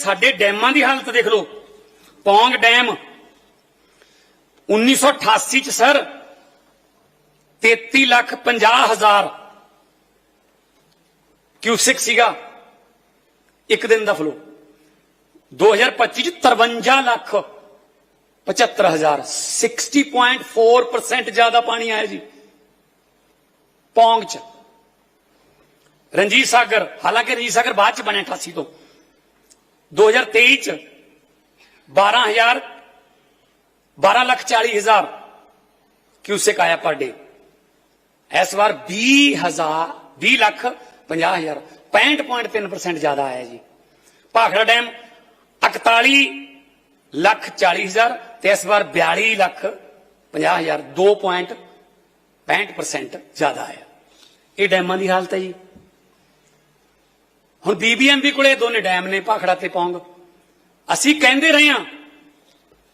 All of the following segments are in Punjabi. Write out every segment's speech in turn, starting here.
ਸਾਡੇ ਡੈਮਾਂ ਦੀ ਹਾਲਤ ਦੇਖ ਲਓ। ਪੌਂਗ ਡੈਮ 1988 ਚ ਸਰ 33 ਲੱਖ 50 ਹਜ਼ਾਰ ਕਿਊਸਿਕ ਸੀਗਾ ਇੱਕ ਦਿਨ ਦਾ ਫਲੋ 2025 ਚ 53 ਲੱਖ 75 ਹਜ਼ਾਰ 60.4% ਜ਼ਿਆਦਾ ਪਾਣੀ ਆਇਆ ਜੀ। ਪੌਂਗ ਚ। ਰਣਜੀਤ ਸਾਗਰ, ਹਾਲਾਂਕਿ ਰਣਜੀਤ ਸਾਗਰ ਬਾਅਦ ਚ ਬਣਿਆ 88 ਤੋਂ। 2023 ਚ 12000 12 ਲੱਖ 40 ਹਜ਼ਾਰ ਕਿਊਸਿਕ ਆਇਆ ਪਰ ਡੇ। ਇਸ ਵਾਰ 20000 20 ਲੱਖ 50 ਹਜ਼ਾਰ 65.3% ਜ਼ਿਆਦਾ ਆਇਆ ਜੀ। ਭਾਖੜਾ ਡੈਮ 41 ਲੱਖ 40 ਹਜ਼ਾਰ ਤੇ ਇਸ ਵਾਰ 42 ਲੱਖ 50 ਹਜ਼ਾਰ 2.65% ਜ਼ਿਆਦਾ ਆਇਆ। ਇਹ ਡੈਮਾਂ ਦੀ ਹਾਲਤ ਹੈ ਜੀ। ਹੁਣ ਬੀਬੀਐਮਬੀ ਕੋਲੇ ਇਹ ਦੋਨੇ ਡੈਮ ਨੇ, ਭਾਖੜਾ ਤੇ ਪੌਂਗ। ਅਸੀਂ ਕਹਿੰਦੇ ਰਹੇ ਹਾਂ,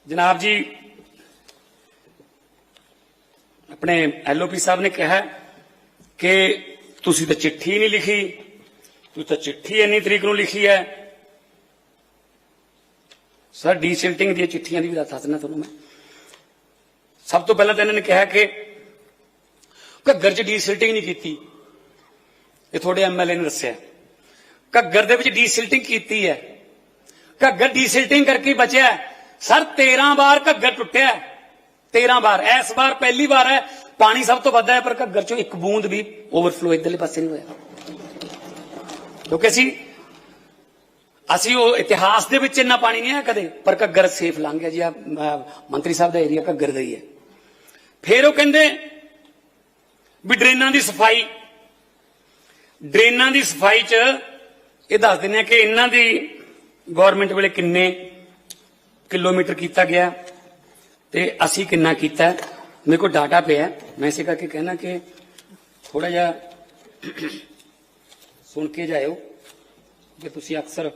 ਜਨਾਬ ਜੀ, ਆਪਣੇ ਐਲਓਪੀ ਸਾਹਿਬ ਨੇ ਕਿਹਾ ਕਿ ਤੁਸੀਂ ਤਾਂ ਚਿੱਠੀ ਨਹੀਂ ਲਿਖੀ, ਤੁਸੀਂ ਤਾਂ ਚਿੱਠੀ ਇੰਨੀ ਤਰੀਕ ਨੂੰ ਲਿਖੀ ਹੈ। ਸਰ, ਡੀਸਿਲਟਿੰਗ ਦੀਆਂ ਚਿੱਠੀਆਂ ਦੀ ਵੀ ਦੱਸ ਦਿੰਦਾ ਤੁਹਾਨੂੰ ਮੈਂ। ਸਭ ਤੋਂ ਪਹਿਲਾਂ ਤਾਂ ਇਹਨਾਂ ਨੇ ਕਿਹਾ ਕਿ ਘੱਗਰ 'ਚ ਡੀਸਿਲਟਿੰਗ ਨਹੀਂ ਕੀਤੀ। ਇਹ ਤੁਹਾਡੇ ਐਮਐਲਏ ਨੇ ਦੱਸਿਆ। ਘੱਗਰ ਦੇ ਵਿੱਚ ਡੀਸਿਲਟਿੰਗ ਕੀਤੀ ਹੈ। ਘੱਗਰ ਡੀਸਿਲਟਿੰਗ ਕਰਕੇ ਬਚਿਆ ਸਰ 13 ਵਾਰ ਘੱਗਰ ਟੁੱਟਿਆ ਹੈ। 13 ਵਾਰ। ਇਸ ਵਾਰ ਪਹਿਲੀ ਵਾਰ ਹੈ। ਪਾਣੀ ਸਭ ਤੋਂ ਵੱਧ ਹੈ, ਪਰ ਘੱਗਰ ਚੋਂ ਇੱਕ ਬੂੰਦ ਵੀ ਓਵਰਫਲੋ ਇਧਰਲੇ ਪਾਸੇ ਨਹੀਂ ਹੋਇਆ। ਕਿਉਂਕਿ ਅਸੀਂ ਅਸੀਂ ਉਹ ਇਤਿਹਾਸ ਦੇ ਵਿੱਚ ਇੰਨਾ ਪਾਣੀ ਨਹੀਂ ਆਇਆ ਕਦੇ, ਪਰ ਘੱਗਰ ਸੇਫ ਲੰਘ ਗਿਆ ਜੀ। ਆ ਮੰਤਰੀ ਸਾਹਿਬ ਦਾ ਏਰੀਆ ਘੱਗਰ ਦਾ ਹੀ ਹੈ। ਫਿਰ ਉਹ ਕਹਿੰਦੇ ਵੀ ਡਰੇਨਾਂ ਦੀ ਸਫ਼ਾਈ ਡਰੇਨਾਂ ਦੀ ਸਫ਼ਾਈ 'ਚ ਇਹ ਦੱਸ ਦਿੰਦੇ ਆ ਕਿ ਇਹਨਾਂ ਦੀ ਗਵਰਨਮੈਂਟ ਵੇਲੇ ਕਿੰਨੇ ਕਿਲੋਮੀਟਰ ਕੀਤਾ ਗਿਆ ਤੇ ਅਸੀਂ ਕਿੰਨਾ ਕੀਤਾ ਮੇਰੇ ਕੋਲ ਡਾਟਾ ਪਿਆ ਮੈਂ ਇਸੇ ਕਰਕੇ ਕਹਿਣਾ ਕਿ ਥੋੜਾ ਜਿਹਾ ਸੁਣ ਕੇ ਜਾਇਓ ਕਿ ਤੁਸੀਂ ਅਕਸਰ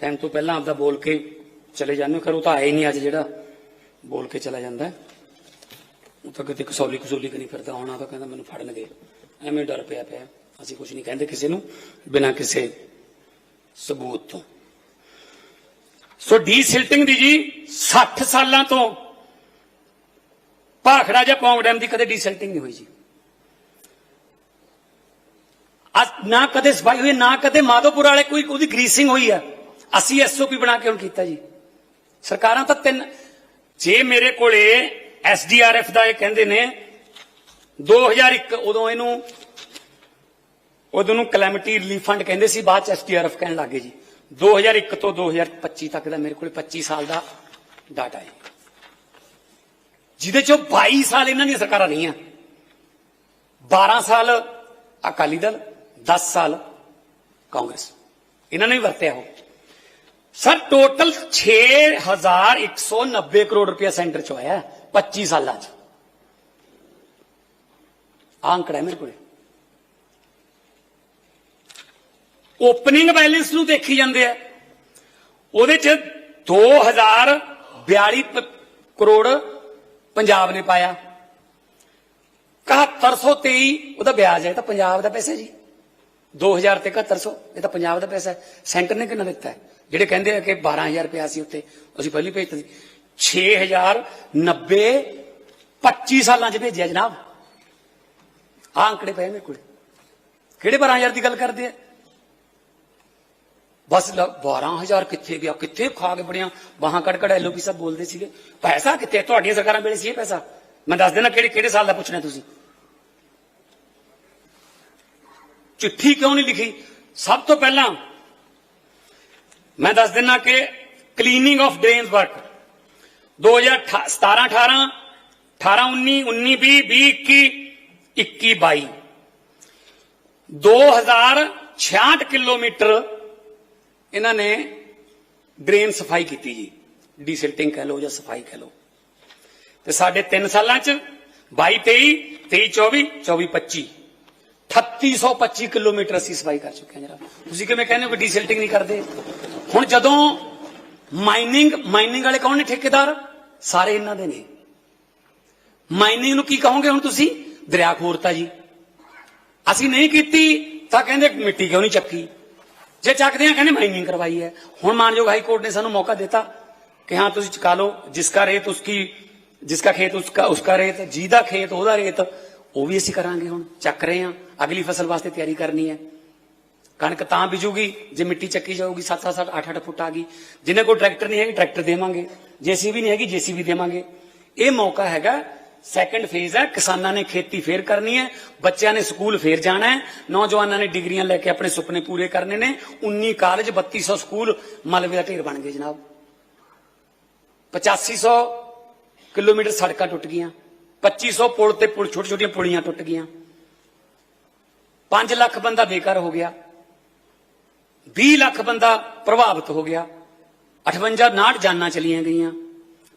ਟਾਈਮ ਤੋਂ ਪਹਿਲਾਂ ਆਪਦਾ ਬੋਲ ਕੇ ਚਲੇ ਜਾਂਦੇ ਹੋ। ਖਰ, ਉਹ ਤਾਂ ਆਏ ਨਹੀਂ ਅੱਜ ਜਿਹੜਾ ਬੋਲ ਕੇ ਚਲਾ ਜਾਂਦਾ ਉਹ ਤਾਂ ਕਿਤੇ ਕਸੌਲੀ ਕਸੂਲੀ ਕਰੀ ਫਿਰਦਾ, ਹੋਣਾ ਤਾਂ ਕਹਿੰਦਾ ਮੈਨੂੰ ਫੜਨਗੇ। ਐਵੇਂ ਡਰ ਪਿਆ ਪਿਆ। ਅਸੀਂ ਕੁਝ ਨਹੀਂ ਕਹਿੰਦੇ ਕਿਸੇ ਨੂੰ, ਬਿਨਾਂ ਕਿਸੇ ਸਬੂਤ ਤੋਂ। ਸੋ ਡੀਸਿਲਟਿੰਗ ਦੀ ਜੀ 60 ਸਾਲਾਂ ਤੋਂ ਭਾਖੜਾ ਜਾਂ ਪੌਂਗ ਡੈਮ ਦੀ ਕਦੇ ਡੀਸਿਲਟਿੰਗ ਨਹੀਂ ਹੋਈ ਜੀ। ਨਾ ਕਦੇ ਸਫ਼ਾਈ ਹੋਈ, ਨਾ ਕਦੇ ਮਾਧੋਪੁਰ ਵਾਲੇ ਕੋਈ ਉਹਦੀ ਗਰੀਸਿੰਗ ਹੋਈ ਆ। ਅਸੀਂ ਐਸਓਪੀ ਬਣਾ ਕੇ ਹੁਣ ਕੀਤਾ ਜੀ। ਸਰਕਾਰਾਂ ਤਾਂ ਤਿੰਨ, ਜੇ ਮੇਰੇ ਕੋਲੇ ਐਸਡੀਆਰਐਫ ਦਾ ਇਹ ਕਹਿੰਦੇ ਨੇ 2001 ਉਦੋਂ ਇਹਨੂੰ ਉਦੋਂ ਨੂੰ ਕਲੈਮਿਟੀ ਰਿਲੀਫ ਫੰਡ ਕਹਿੰਦੇ ਸੀ, ਬਾਅਦ ਚ ਐਸਡੀਆਰਐਫ ਕਹਿਣ ਲੱਗੇ ਜੀ। 2001 ਤੋਂ 2025 ਤੱਕ ਦਾ ਮੇਰੇ ਕੋਲ 25 ਸਾਲ ਦਾ ਡਾਟਾ ਹੈ। ਜਿਹਦੇ ਚੋਂ 22 ਸਾਲ ਇਹਨਾਂ ਦੀਆਂ ਸਰਕਾਰਾਂ ਰਹੀਆਂ। 12 ਸਾਲ ਅਕਾਲੀ ਦਲ 10 ਸਾਲ ਕਾਂਗਰਸ। ਇਹਨਾਂ ਨੇ ਵੀ ਵਰਤਿਆ ਹੋ ਸਰ ਟੋਟਲ 6190 ਕਰੋੜ ਰੁਪਇਆ ਸੈਂਟਰ ਚ ਆਇਆ ਹੈ 25 ਸਾਲਾਂ ਚ। ਆਹ ਅੰਕੜਾ ਮੇਰੇ ਕੋਲੇ। ਓਪਨਿੰਗ ਬੈਲੈਂਸ ਨੂੰ ਦੇਖੀ ਜਾਂਦੇ ਆ। ਉਹਦੇ ਚ 2042 ਪ- ਕਰੋੜ ਪੰਜਾਬ ਨੇ ਪਾਇਆ। 7123 ਉਹਦਾ ਵਿਆਜ ਹੈ, ਇਹ ਤਾਂ ਪੰਜਾਬ ਦਾ ਪੈਸਾ ਜੀ। 2000 ਤੇ 7100 ਇਹ ਤਾਂ ਪੰਜਾਬ ਦਾ ਪੈਸਾ ਹੈ। ਸੈਂਟਰ ਨੇ ਕਿੰਨਾ ਦਿੱਤਾ ਹੈ? ਜਿਹੜੇ ਕਹਿੰਦੇ ਆ ਕਿ 12000 ਰੁਪਇਆ ਸੀ ਉੱਤੇ ਅਸੀਂ ਪਹਿਲੀ ਭੇਜਤਾ ਸੀ 6090 25 ਸਾਲਾਂ ਚ ਭੇਜਿਆ ਜਨਾਬ। ਆਹ ਅੰਕੜੇ ਪਏ ਮੇਰੇ ਕੋਲ। ਕਿਹੜੇ 12000 ਦੀ ਗੱਲ ਕਰਦੇ ਆ? ਬਸ ਲ- 12000 ਕਿੱਥੇ ਗਿਆ ਕਿੱਥੇ ਖਾ ਕੇ ਬੜੀਆਂ ਬਾਹਾਂ ਕੱਢ ਕੱਢ ਐਲਓਪੀ ਸਾਹਿਬ ਬੋਲਦੇ ਸੀਗੇ ਪੈਸਾ ਕਿੱਥੇ ਤੁਹਾਡੀਆਂ ਸਰਕਾਰਾਂ ਵੇਲੇ ਸੀ ਇਹ ਪੈਸਾ ਮੈਂ ਦੱਸ ਦੇਣਾ ਕਿਹੜੇ ਕਿਹੜੇ ਸਾਲ ਦਾ ਪੁੱਛਣਾ ਤੁਸੀਂ ਚਿੱਠੀ ਕਿਉਂ ਨਹੀਂ ਲਿਖੀ ਸਭ ਤੋਂ ਪਹਿਲਾਂ ਮੈਂ ਦੱਸ ਦਿੰਨਾ ਕਿ cleaning of drains work 2017 18 18 19 19 20 20 21 21 22 2066 kilometre ਇਹਨਾਂ ਨੇ ਡਰੇਨ ਸਫ਼ਾਈ ਕੀਤੀ ਜੀ ਡੀਸਿਲਟਿੰਗ ਕਹਿ ਲਓ ਜਾਂ ਸਫ਼ਾਈ ਕਹਿ ਲਓ। ਤੇ ਸਾਡੇ 3 ਸਾਲਾਂ ਚ 22 23 23 24 24 25 3825 ਕਿਲੋਮੀਟਰ ਅਸੀਂ ਸਫ਼ਾਈ ਕਰ ਚੁੱਕੇ ਹਾਂ ਜਨਾਬ ਤੁਸੀਂ ਕਿਵੇਂ ਕਹਿੰਦੇ ਹੋ ਕਿ ਡੀਸਿਲਟਿੰਗ ਨਹੀਂ ਕਰਦੇ? ਹੁਣ ਜਦੋਂ ਮਾਈਨਿੰਗ ਮਾਈਨਿੰਗ ਵਾਲੇ ਕੌਣ ਨੇ ਠੇਕੇਦਾਰ? ਸਾਰੇ ਇਹਨਾਂ ਦੇ ਨੇ। ਮਾਈਨਿੰਗ ਨੂੰ ਕੀ ਕਹੋਗੇ ਹੁਣ ਤੁਸੀਂ? ਦਰਿਆ ਖੋਰਤਾ ਜੀ। ਅਸੀਂ ਨਹੀਂ ਕੀਤੀ ਤਾਂ ਕਹਿੰਦੇ ਮਿੱਟੀ ਕਿਉਂ ਨਹੀਂ ਚੱਕੀ? ਜੇ ਚੱਕਦੇ ਆ, ਕਹਿੰਦੇ ਮਾਈਨਿੰਗ ਕਰਵਾਈ ਹੈ। ਹੁਣ ਮਾਨਯੋਗ ਹਾਈ ਕੋਰਟ ਨੇ ਸਾਨੂੰ ਮੌਕਾ ਦਿੱਤਾ ਕਿ ਹਾਂ, ਤੁਸੀਂ ਚਕਾ ਲਓ, ਜਿਸਕਾ ਰੇਤ ਉਸਕੀ, ਜਿਸਕਾ ਖੇਤ ਉਸਕਾ ਉਸਕਾ ਰੇਤ ਜਿਹਦਾ ਖੇਤ, ਉਹਦਾ ਰੇਤ, ਉਹ ਵੀ ਅਸੀਂ ਕਰਾਂਗੇ ਹੁਣ, ਚੱਕ ਰਹੇ ਹਾਂ। ਅਗਲੀ ਫਸਲ ਵਾਸਤੇ ਤਿਆਰੀ ਕਰਨੀ ਹੈ। ਕਣਕ ਤਾਂ ਬੀਜੂਗੀ, ਜੇ ਮਿੱਟੀ ਚੱਕੀ ਜਾਊਗੀ 7-7 8-8 ਫੁੱਟ ਆ ਗਈ। ਜਿੰਨੇ ਕੋਲ ਟਰੈਕਟਰ ਨਹੀਂ ਹੈਗੀ, ਟਰੈਕਟਰ ਦੇਵਾਂਗੇ। ਜੇਸੀਬੀ ਨਹੀਂ ਹੈਗੀ, ਜੇਸੀਬੀ ਦੇਵਾਂਗੇ। ਇਹ ਮੌਕਾ ਹੈਗਾ ਸੈਕੰਡ ਫੇਜ਼ ਹੈ, ਕਿਸਾਨਾਂ ਨੇ ਖੇਤੀ ਫੇਰ ਕਰਨੀ ਹੈ, ਬੱਚਿਆਂ ਨੇ ਸਕੂਲ ਫੇਰ ਜਾਣਾ ਹੈ, ਨੌਜਵਾਨਾਂ ਨੇ ਡਿਗਰੀਆਂ ਲੈ ਕੇ ਆਪਣੇ ਸੁਪਨੇ ਪੂਰੇ ਕਰਨੇ ਨੇ 19 ਕਾਲਜ 3200 ਸਕੂਲ ਮਲਵੇ ਦਾ ਢੇਰ ਬਣ ਗਏ ਜਨਾਬ। 8500 ਕਿਲੋਮੀਟਰ ਸੜਕਾਂ ਟੁੱਟ ਗਈਆਂ 2500 ਪੁਲ ਤੇ ਪੁਲ ਛੋਟੀ ਛੋਟੀਆਂ ਪੁਲੀਆਂ ਟੁੱਟ ਗਈਆਂ। 5 ਲੱਖ ਬੰਦਾ ਬੇਕਾਰ ਹੋ ਗਿਆ 20 ਲੱਖ ਬੰਦਾ ਪ੍ਰਭਾਵਿਤ ਹੋ ਗਿਆ 58 ਨਾਟ ਜਾਨਾਂ ਚਲੀਆਂ ਗਈਆਂ,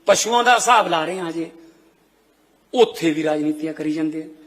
ਪਸ਼ੂਆਂ ਦਾ ਹਿਸਾਬ ਲਾ ਰਹੇ ਹਾਂ ਅਜੇ ਉੱਥੇ ਵੀ ਰਾਜਨੀਤੀਆਂ ਕਰੀ ਜਾਂਦੇ ਆ।